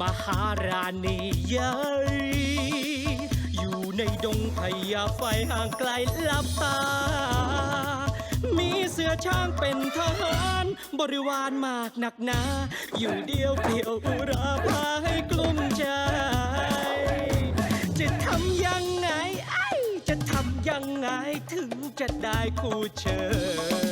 มหาราณีใหญ่อยู่ในดงพญาไฟห่างไกลลับตา มีเสือช้างเป็นทหารบริวารมากหนักหนา อยู่เดียวเปลี่ยวอุราพาให้กลุ้มใจ จะทำยังไงไอ้จะทำยังไงถึงจะได้คู่เชิญ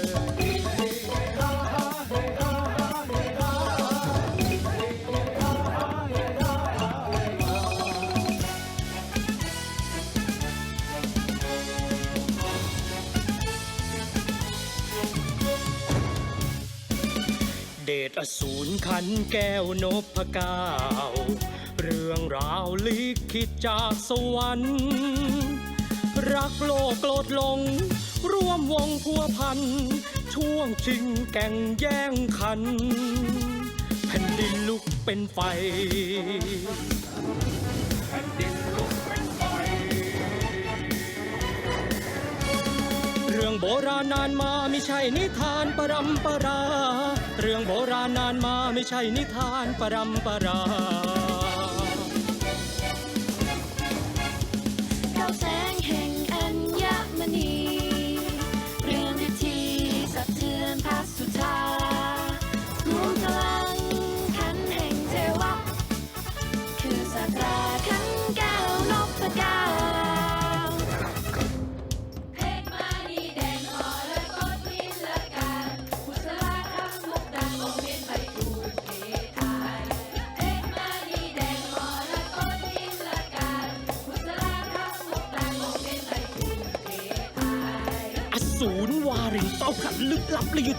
เดชอสูรขันแก้วนพก้าเรื่องราวลิขิตจากสวรรค์ รักโลกโกรธลง ร่วมวงพัวพัน ช่วงชิงแก่งแย่งขัน แผ่นดินลุกเป็นไฟ รื่องโบราณนานมาไม่ใช่นิทานปรำปรา เรื่องโบราณนานมาไม่ใช่นิทานปรำปรา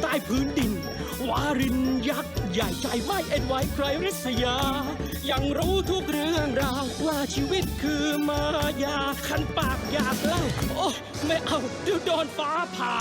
ใต้พื้นดิน วารินยักษ์ ใหญ่ใจไม่เอ็นไหวใครริษยา ยังรู้ทุกเรื่องราวว่าชีวิตคือมายาขันปากอยากเล่า โอ้ ไม่เอาเดี๋ยวโดนฟ้าผ่า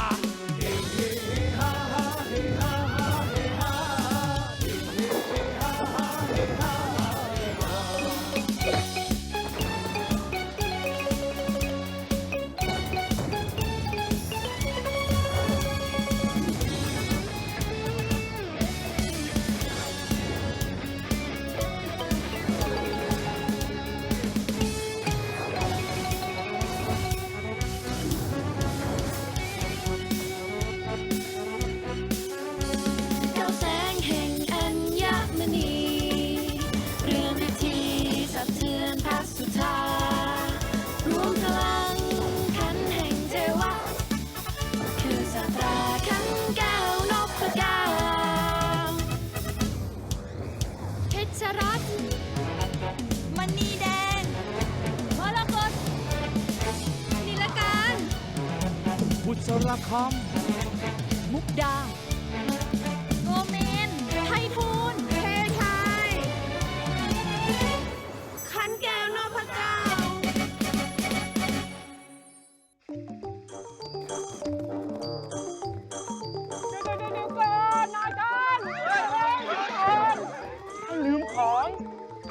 บุษราคมุกดา โกเมน ไททูลเทชัยขันแก้วนพเก้าำลืมของ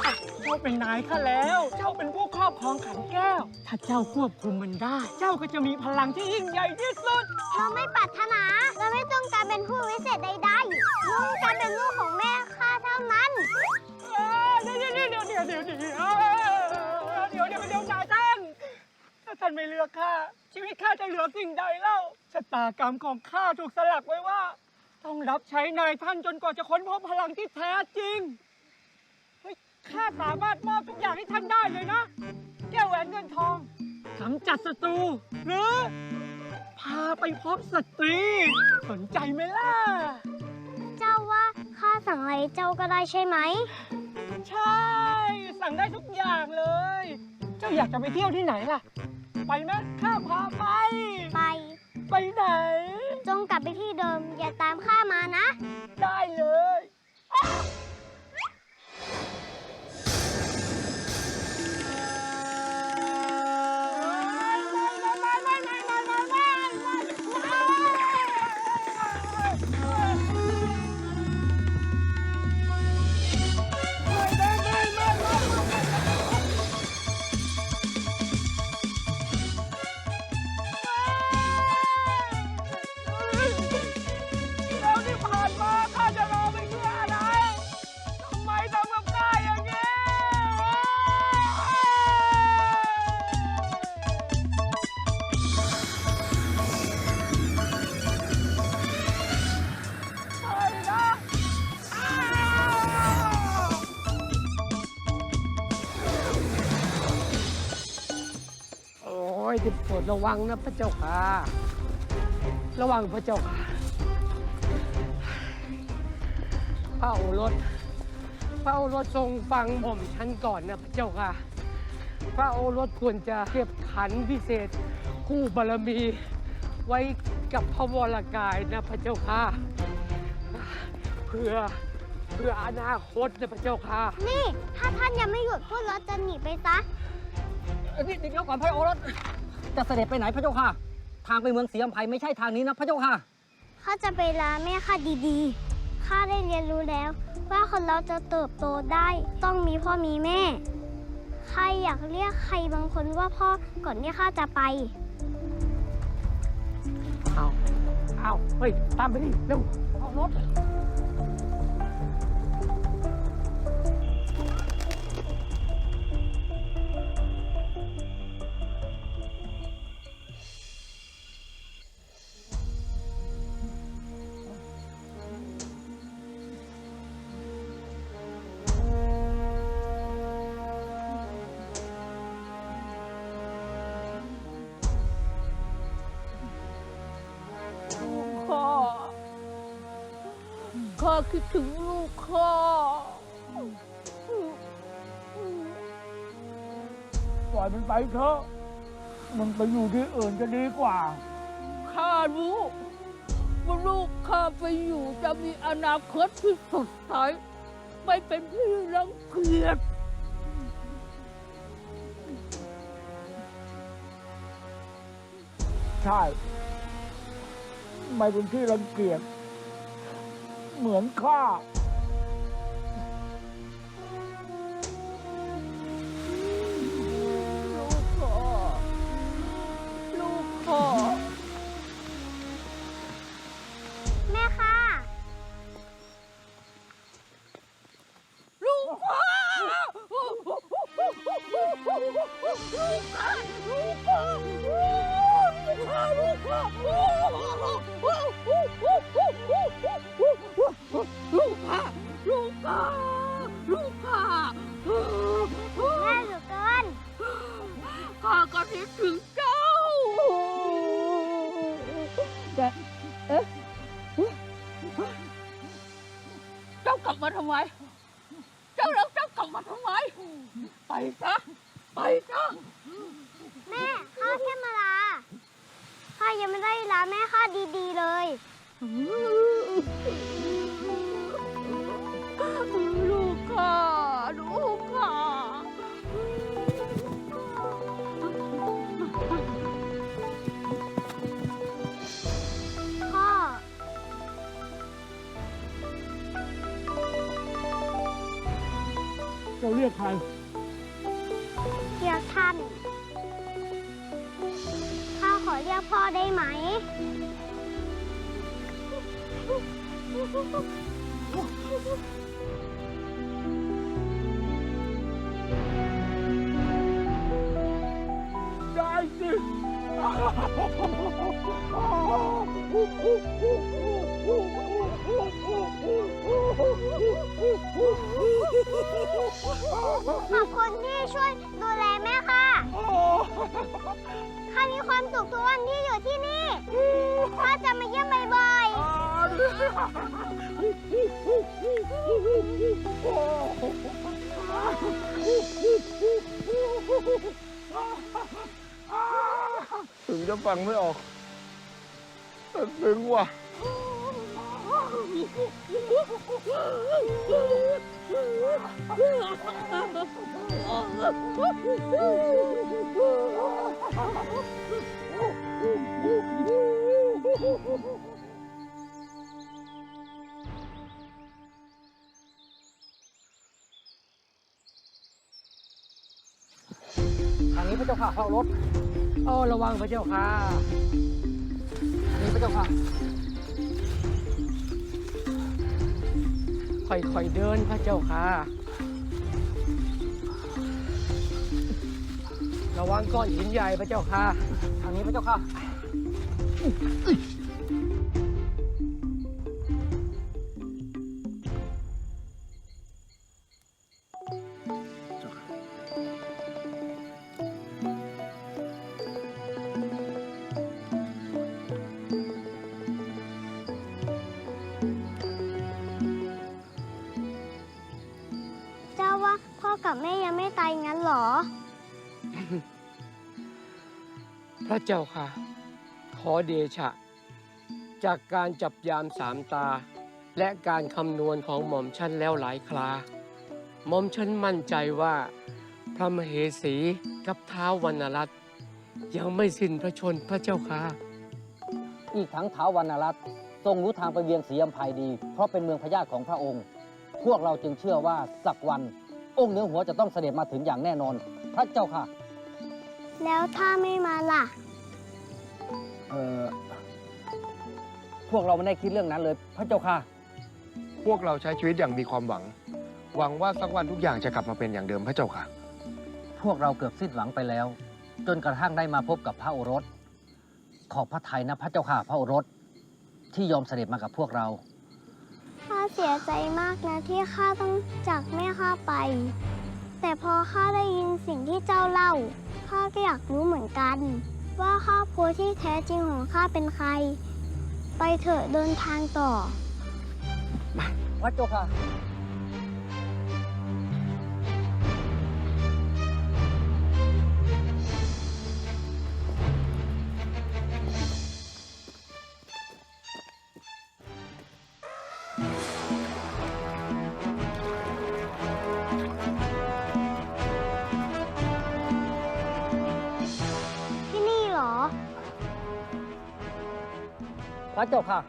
อะเจ้าเป็นนายข้าแล้ว เจ้าเป็นผู้ครอบครองขันแก้ว ถ้าเจ้าควบคุมมันได้ เจ้าก็จะมีพลังที่ยิ่งใหญ่ที่สุด เราไม่ปรารถนา เราไม่ต้องการเป็นผู้วิเศษใดๆลูกการเป็นลูกของแม่ข้าเท่านั้นเดี๋ยวเดี๋ยวเดี๋ยวเดี๋ยวเดี๋ยวเดี๋ยวเดี๋ยวเดี๋ยวเดี๋ยวเดี๋ยวนายท่านถ้าท่านไม่เลือกข้าชีวิตข้าจะเหลือสิ่งใดเล่าชะตากรรมของข้าถูกสลักไว้ว่า ต้องรับใช้นายท่านจนกว่าจะค้นพบพลังที่แท้จริงเฮ้ยข้าสามารถมอบทุกอย่างให้ท่านได้เลยนะแก้วแหวนเงินทองกำจัดศัตรูหรือ พาไปพบสตรี สนใจไหมล่ะ เจ้าว่าข้าสั่งอะไรเจ้าก็ได้ใช่ไหม ใช่ สั่งได้ทุกอย่างเลย เจ้าอยากจะไปเที่ยวที่ไหนล่ะ ไปไหมข้าพาไป ไป ไปไหน จงกลับไปที่เดิม อย่าตามข้ามานะ รดระวังนะพระเจ้าค่ะ ระวังพระเจ้าค่ะ พระโอรส พระโอรสทรงฟังผมฉันก่อนนะพระเจ้าค่ะ พระโอรสควรจะเก็บขันพิเศษ คู่บารมีไว้กับพระวรกายนะพระเจ้าค่ะ เพื่อเพื่ออนาคตนะพระเจ้าค่ะ นี่ ถ้าท่านยังไม่หยุดพูดแล้วจะหนีไปซะนี่เดี๋ยวก่อนพระโอรส จะเสด็จไปไหนพระเจ้าค่ะ ทางไปเมืองศรีอัมภัยไม่ใช่ทางนี้นะพระเจ้าค่ะข้าจะไปลาแม่ข้าดีๆ ข้าได้เรียนรู้แล้ว ว่าคนเราจะเติบโตได้ต้องมีพ่อมีแม่ ใครอยากเรียกใครบางคนว่าพ่อก่อนที่ข้าจะไป เอาเอาเฮ้ย ตามไปดิเร็วเอารถ ถึงลูกข้าปล่อยมันไปเถอะ มันไปอยู่ที่อื่นจะดีกว่า ข้ารู้ว่าลูกข้าไปอยู่จะมีอนาคตที่สดใสไม่เป็นที่รังเกียจใช่ ไม่เป็นที่รังเกียจ เหมือนข้า ทำไม เจ้าแล้วเจ้ากลับมาทำไม ไปซะ ไปซะ แม่ข้าแค่มาลาข้ายังไม่ได้ลาแม่ข้าดีๆเลย จะเรียกใครเรียกท่าน ข้าขอเรียกพ่อได้ไหม ได้สิ ขอบคุณที่ช่วยดูแลแม่ค่ะข้ามีความสุขทุกวันที่อยู่ที่นี่ข้าจะมาเยี่ยมบ่อยๆ ถึงจะฟังไม่ออกแต่ซึ้งว่ะ ทางนี้พระเจ้าค่ะพระโอรสโอ้ระวังพระเจ้าค่ะ นี่พระเจ้าค่ะ ค่อยๆเดินพระเจ้าค่ะ ระวังก้อนหินใหญ่พระเจ้าค่ะ ทางนี้พระเจ้าค่ะ ตายงั้นเหรอ พระเจ้าค่ะ ขอเดชะ จากการจับยามสามตา และการคำนวณของหม่อมชันแล้วหลายครา หม่อมชันมั่นใจว่า พระมเหสีกับเท้าววรรณรัตน์ยังไม่สิ้นพระชนม์พระเจ้าค่ะ อีกทั้งท้าววรรณรัตน์ทรงรู้ทางไปเวียงศรีอัมภัยดี เพราะเป็นเมืองพญาของพระองค์ พวกเราจึงเชื่อว่าสักวัน องค์เหนือหัวจะต้องเสด็จมาถึงอย่างแน่นอน พระเจ้าค่ะ แล้วถ้าไม่มาล่ะ เออพวกเราไม่ได้คิดเรื่องนั้นเลย พระเจ้าค่ะ พวกเราใช้ชีวิตอย่างมีความหวัง หวังว่าสักวันทุกอย่างจะกลับมาเป็นอย่างเดิมพระเจ้าค่ะ พวกเราเกือบสิ้นหวังไปแล้ว จนกระทั่งได้มาพบกับพระโอรส ขอบพระทัยนะพระเจ้าค่ะพระโอรส ที่ยอมเสด็จมากับพวกเรา ข้าเสียใจมากนะที่ข้าต้องจากแม่ข้าไป แต่พอข้าได้ยินสิ่งที่เจ้าเล่า ข้าก็อยากรู้เหมือนกัน ว่าครอบครัวที่แท้จริงของข้าเป็นใคร ไปเถอะเดินทางต่อพระเจ้าค่ะ ระเจ้าค่ะ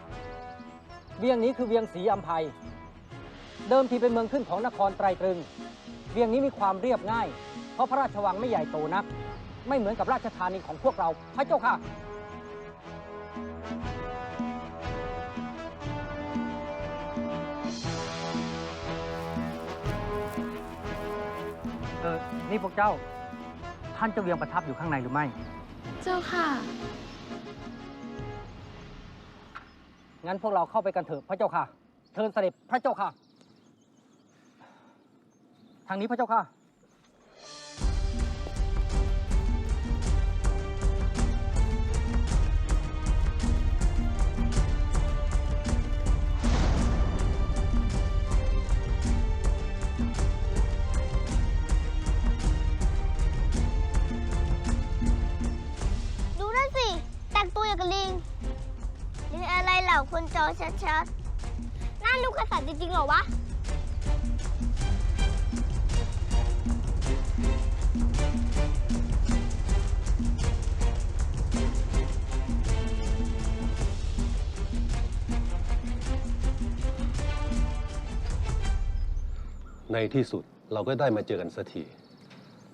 เวียงนี้คือเวียงศรีอัมภัย เดิมทีเป็นเมืองขึ้นของนครไตรตรึง เวียงนี้มีความเรียบง่าย เพราะพระราชวังไม่ใหญ่โตนัก ไม่เหมือนกับราชธานีของพวกเรา พระเจ้าค่ะเออนี่พวกเจ้า ท่านเจ้าเวียงประทับอยู่ข้างในหรือไม่ เจ้าค่ะ งั้นพวกเราเข้าไปกันเถอะพระเจ้าค่ะเชิญเสด็จพระเจ้าค่ะ ทางนี้พระเจ้าค่ะ คนจอชัดๆน่าลูกกษัตริย์จริงๆเหรอวะ ในที่สุดเราก็ได้มาเจอกันสักที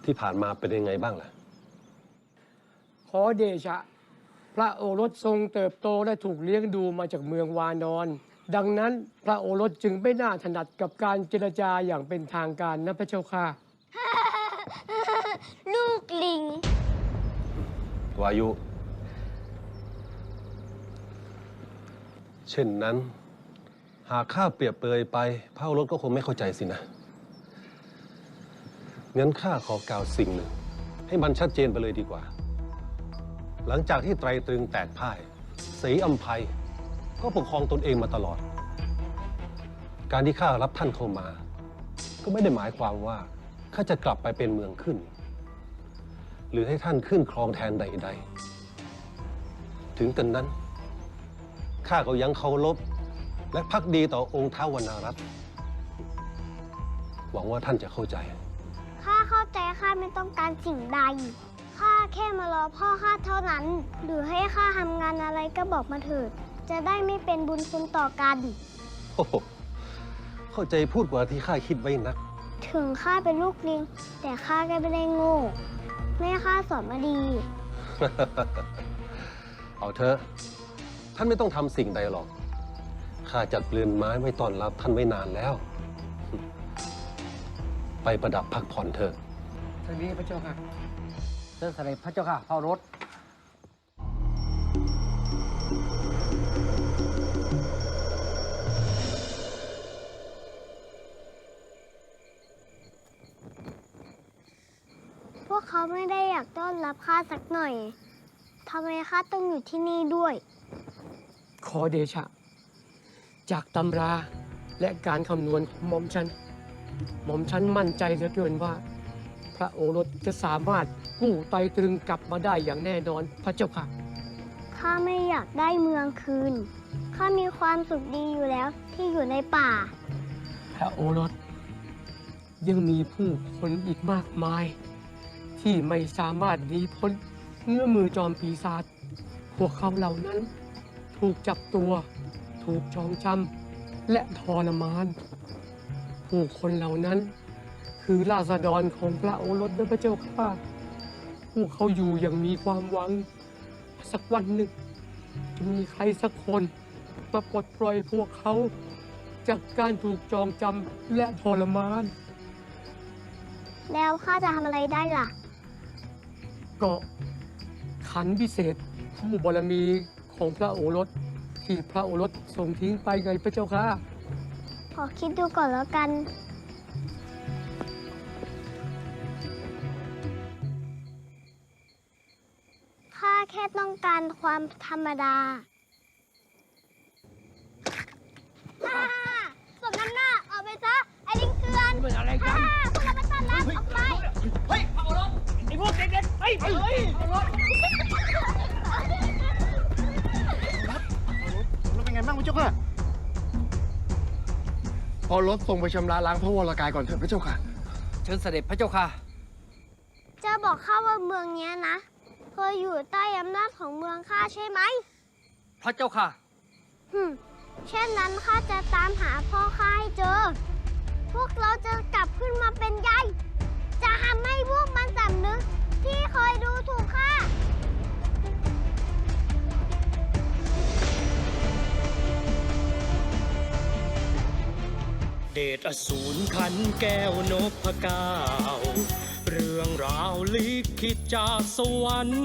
ที่ผ่านมาเป็นยังไงบ้างล่ะ ขอเดชะ พระโอรสทรงเติบโตและถูกเลี้ยงดูมาจากเมืองวานอน ดังนั้นพระโอรสจึงไม่น่าถนัดกับการเจรจาอย่างเป็นทางการนะพระเจ้าค่ะ ลูกลิง วายุ เช่นนั้น หากข้าเปรียบเปรยไปพระโอรสก็คงไม่เข้าใจสินะ งั้นข้าขอกล่าวสิ่งหนึ่ง ให้มันชัดเจนไปเลยดีกว่า หลังจากที่ไตรตรึงแตกพ่ายศรีอัมภัยก็ปกครองตนเองมาตลอด การที่ข้ารับท่านเข้ามา ก็ไม่ได้หมายความว่าข้าจะกลับไปเป็นเมืองขึ้น หรือให้ท่านขึ้นครองแทนใด ๆ ถึงกันนั้นข้าก็ยังเคารพและพักดีต่อองค์ท้าววรรณรัตหวังว่าท่านจะเข้าใจ ข้าเข้าใจข้าไม่ต้องการสิ่งใด ข้าแค่มารอพ่อข้าเท่านั้น หรือให้ข้าทำงานอะไรก็บอกมาเถิด จะได้ไม่เป็นบุญคุณต่อกัน โอ้โหเข้าใจพูดกว่าที่ข้าคิดไว้นัก ถึงข้าเป็นลูกลิง แต่ข้าก็ไม่ได้โง่แม่ข้าสอนมาดี เอาเถอะ ท่านไม่ต้องทำสิ่งใดหรอก ข้าจัดเรือนไม้ไว้ต้อนรับท่านไว้นานแล้ว ไปประดับพักผ่อนเถอะ ทางนี้พระเจ้าค่ะ เชิญเสด็จพระเจ้าค่ะพระโอรสพวกเขาไม่ได้อยากต้อนรับข้าสักหน่อยทำไมข้าต้องอยู่ที่นี่ด้วย ขอเดชะ จากตำราและการคำนวณของหม่อมฉัน หม่อมฉันมั่นใจเหลือเกินว่าพ ระโอรสจะสามารถกู้ไตรตรึงกลับมาได้อย่างแน่นอนพระเจ้าค่ะ ข้าไม่อยากได้เมืองคืน ข้ามีความสุขดีอยู่แล้วที่อยู่ในป่า พระโอรส ยังมีผู้คนอีกมากมาย ที่ไม่สามารถหนีพ้นเงื้อมือจอมปีศาจพวกเขาเหล่านั้น ถูกจับตัว ถูกจองจำและทรมาน ผู้คนเหล่านั้น คือราษฎรของพระโอรสนะพระเจ้าค่ะพวกเขาอยู่อย่างมีความหวัง สักวันหนึ่งจะมีใครสักคนมาปลดปล่อยพวกเขาจากการถูกจองจำและทรมาน แล้วข้าจะทำอะไรได้ล่ะ ก็ขันพิเศษผู้บารมีของพระโอรสที่พระโอรสส่งทิ้งไปไงพระเจ้าค่ะ ขอคิดดูก่อนแล้วกัน แค่ต้องการความธรรมดาฮ่าสมน้ำหน้าออกไปซะ ไอ้ลิงเกลือนเป็นอะไรกันพวกเราไปต้อนรับออกไปเฮ้ยพระโอรสไอ้พวกเด็กๆเฮ้ยเฮ้ยพระโอรสแล้วเป็นไงบ้างพระเจ้าค่ะพอรถส่งไปชำระล้างพระวรกายก่อนเถิดพระเจ้าค่ะ เชิญเสด็จพระเจ้าค่ะจะบอกข้าว่าเมืองเนี้ยนะ เคยอยู่ใต้อำนาจของเมืองข้าใช่ไหม พระเจ้าค่ะหึมเช่นนั้นข้าจะตามหาพ่อข้าให้เจอ พวกเราจะกลับขึ้นมาเป็นใหญ่ จะทำให้พวกมันสำนึกที่เคยดูถูกข้า เดชอสูรขันแก้วนพเก้า เรื่องราวลิขิตจากสวรรค์